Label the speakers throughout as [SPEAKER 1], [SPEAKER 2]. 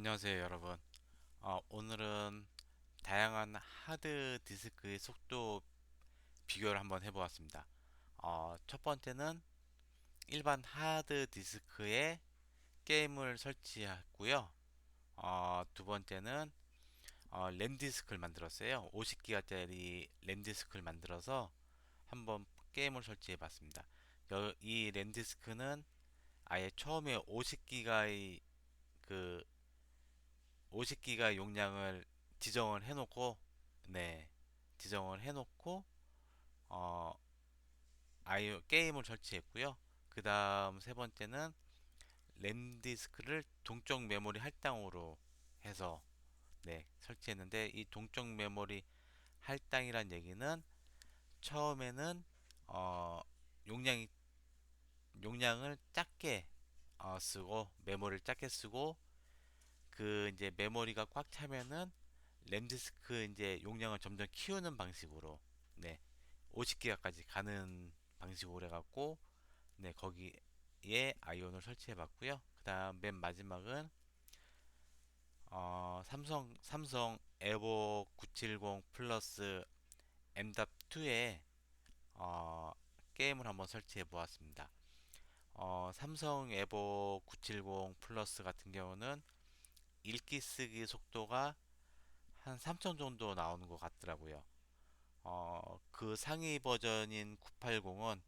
[SPEAKER 1] 안녕하세요, 여러분. 어, 오늘은 다양한 하드 디스크의 속도 비교를 한번 해보았습니다. 어, 첫 번째는 일반 하드 디스크에 게임을 설치했고요. 어, 두 번째는 어, 램 디스크를 만들었어요. 50기가짜리 램 디스크를 만들어서 한번 게임을 설치해 봤습니다. 이 램 디스크는 아예 처음에 50기가의 그 50기가 용량을 지정을 해놓고 네 지정을 해놓고 어 아이 게임을 설치했고요. 그 다음 세 번째는 램 디스크를 동적 메모리 할당으로 해서 네 설치했는데 이 동적 메모리 할당이란 얘기는 처음에는 어 용량이 용량을 작게 어, 쓰고 메모리를 작게 쓰고 그 이제 메모리가 꽉 차면은 램디스크 이제 용량을 점점 키우는 방식으로 네 50기가까지 가는 방식으로 해갖고 네 거기에 아이온을 설치해 봤고요. 그다음 맨 마지막은 어, 삼성 삼성 에보 970 플러스 M.2에 어, 게임을 한번 설치해 보았습니다. 어, 삼성 에보 970 플러스 같은 경우는 읽기 쓰기 속도가 한3000 정도 나오는 것 같더라고요. 어, 그 상위 버전인 980은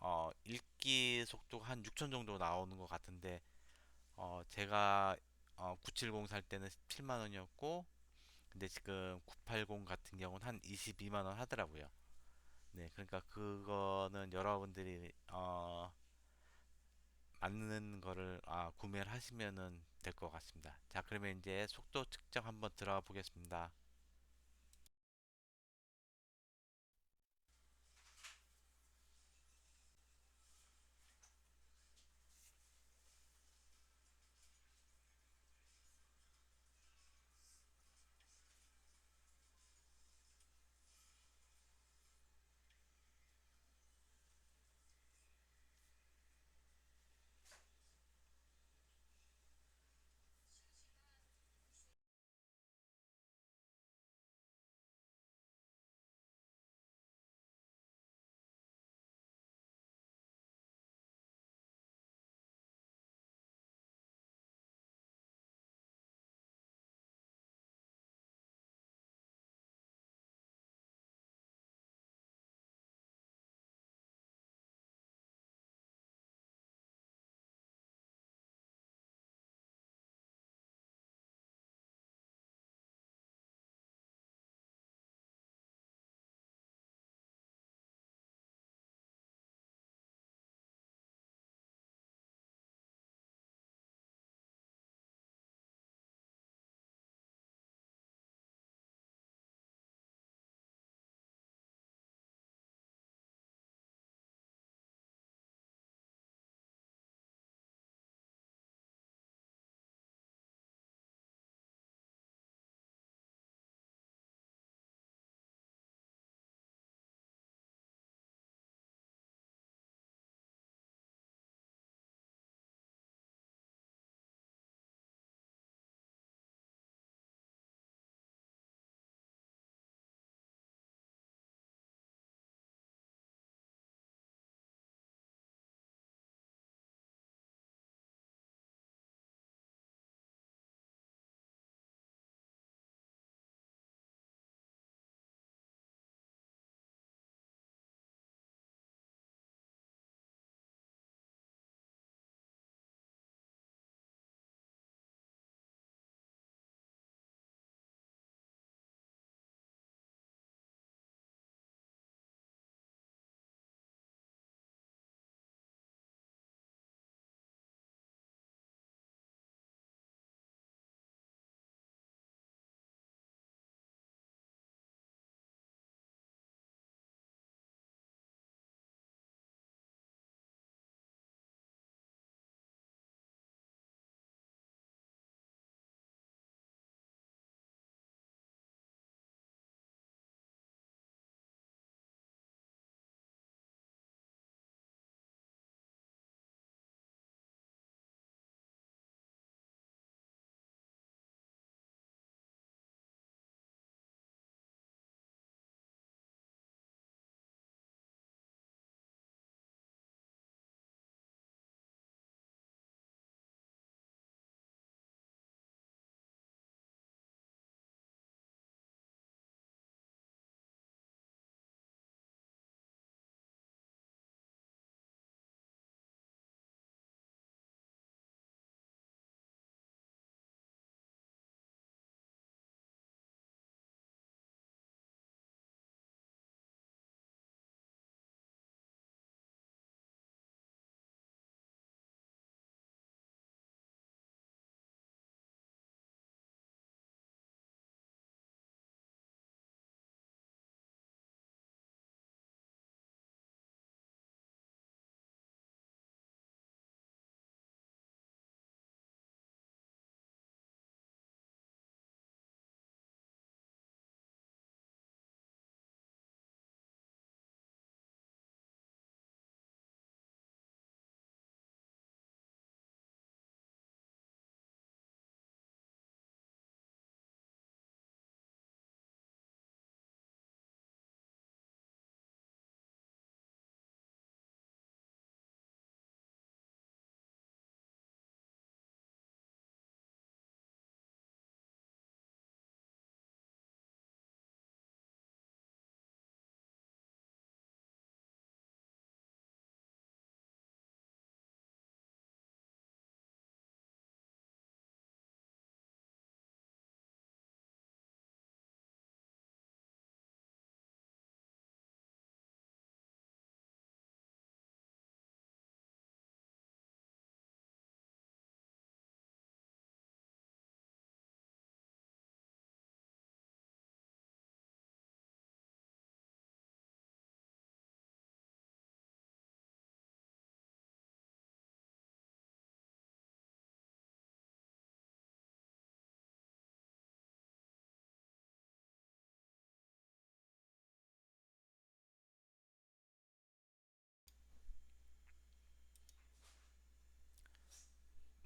[SPEAKER 1] 어, 읽기 속도가 한6000 정도 나오는 것 같은데 어, 제가 어, 970 살 때는 17만 원이었고 근데 지금 980 같은 경우는 한 22만 원 하더라고요. 네, 그러니까 그거는 여러분들이 어, 맞는 거를 아, 구매를 하시면은 될것 같습니다. 자, 그러면 이제 속도 측정 한번 들어가 보겠습니다.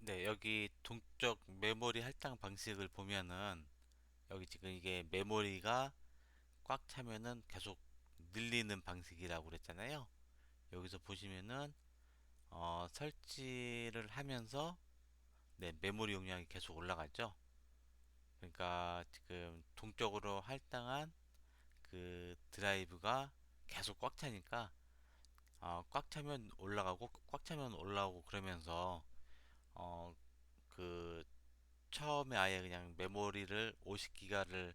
[SPEAKER 1] 네, 여기 동적 메모리 할당 방식을 보면은 여기 지금 이게 메모리가 꽉 차면은 계속 늘리는 방식이라고 그랬잖아요. 여기서 보시면은 어, 설치를 하면서 네, 메모리 용량이 계속 올라가죠. 그러니까 지금 동적으로 할당한 그 드라이브가 계속 꽉 차니까 어, 꽉 차면 올라가고 꽉 차면 올라오고 그러면서 어, 그 처음에 아예 그냥 메모리를 50기가를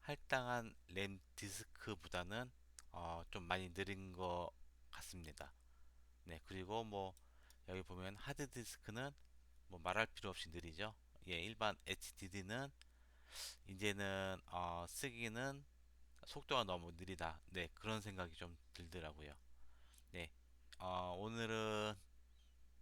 [SPEAKER 1] 할당한 램 디스크보다는 어, 좀 많이 느린 것 같습니다. 네, 그리고 뭐 여기 보면 하드 디스크는 뭐 말할 필요 없이 느리죠. 예, 일반 HDD는 이제는 어, 쓰기는 속도가 너무 느리다. 네, 그런 생각이 좀 들더라고요. 네, 어, 오늘은